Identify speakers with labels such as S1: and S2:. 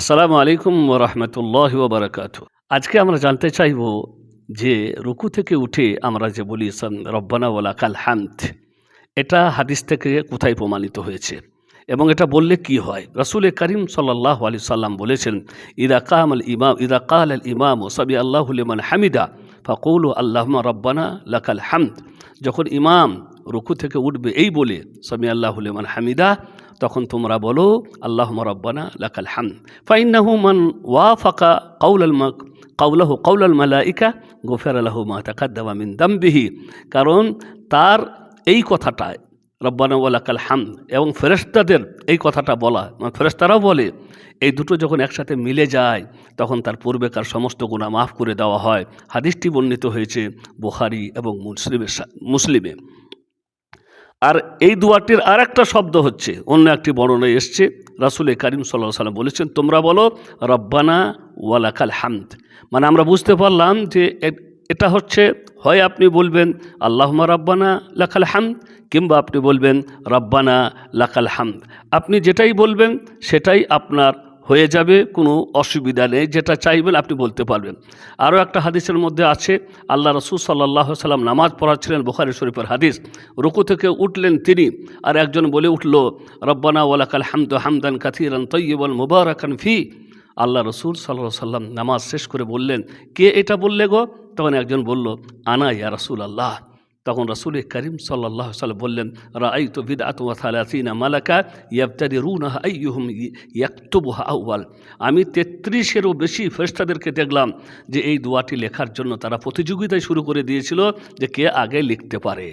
S1: আসসালামু আলাইকুম রহমতুল্লাহ বারকাত আজকে আমরা জানতে চাইব যে রুকু থেকে উঠে আমরা যে বলি রব্বানা ওলা কাল হামদ, এটা হাদিস থেকে কোথায় প্রমাণিত হয়েছে এবং এটা বললে কি হয়? রসুল করিম সাল্লাহ আলি সাল্লাম বলেছেন, ইদা কাম আল ইমাম, ইদা কাল আল ইমাম সাবি আল্লাহুলিমান হামিদা, ফকুল আল্লাহমা রব্বানা লাকাল হামদ। যখন ইমাম রুকু থেকে উঠবে এই বলে সামি আল্লাহুলিমান হামিদা তখন তোমরা বলো আল্লাহ রব্বানা লাকাল হাম ফাইন্নাহু মান ওয়াফাকা কাউল আল কাউলাহু কাউল আল মালাইকা গোফের আল্লাহু মা তাকাদ্দামা মিন দাম্বিহি। কারণ তার এই কথাটায় রব্বানা ওয়ালাকাল হাম এবং ফেরেস্তাদের এই কথাটা বলা মানে ফেরেস্তারাও বলে, এই দুটো যখন একসাথে মিলে যায়, তখন তার পূর্বেকার সমস্ত গুণা মাফ করে দেওয়া হয়। হাদিসটি বর্ণিত হয়েছে বুখারি এবং মুসলিমের মুসলিমে। আর এই দুয়াটির আর একটা শব্দ হচ্ছে, অন্য একটি বর্ণনায় এসছে, রাসুল করিম সাল্লাহ সাল্লাম বলেছেন, তোমরা বলো, রব্বানা ওয়ালাকাল হামদ। মানে আমরা বুঝতে পারলাম যে এটা হচ্ছে, হয় আপনি বলবেন আল্লাহমা রব্বানা লাকাল হামদ, কিংবা আপনি বলবেন, রব্বানা লাকাল হামদ। আপনি যেটাই বলবেন, সেটাই আপনার হয়ে যাবে, কোনো অসুবিধা নেই, যেটা চাইবেন আপনি বলতে পারবেন। আরও একটা হাদিসের মধ্যে আছে, আল্লাহ রসুল সাল্লাহ সাল্লাম নামাজ পড়াচ্ছিলেন বোখারি শরীফের হাদিস। রুকু থেকে উঠলেন তিনি, আর একজন বলে উঠল, রব্বানা ওয়ালাকাল হামদ হামদান কাথিরান তৈবল মুবারাকান ফি। আল্লাহ রসুল সাল্লাহ সাল্লাম নামাজ শেষ করে বললেন, কে এটা বললে গো? তখন একজন বলল, আনা ইয়া রসুল আল্লাহ তখন রসুল করিম সাল্লাহ সাল বললেন রাই তো বিদ আতুমাথালাতিনা মালাকা ইয়াবতারি রুনাহ আইহুম ইয়াক্তবুহা আউয়াল। আমি তেত্রিশেরও বেশি ফেরেশতাদেরকে দেখলাম যে এই দোয়াটি লেখার জন্য তারা প্রতিযোগিতায় শুরু করে দিয়েছিল যে কে আগে লিখতে পারে।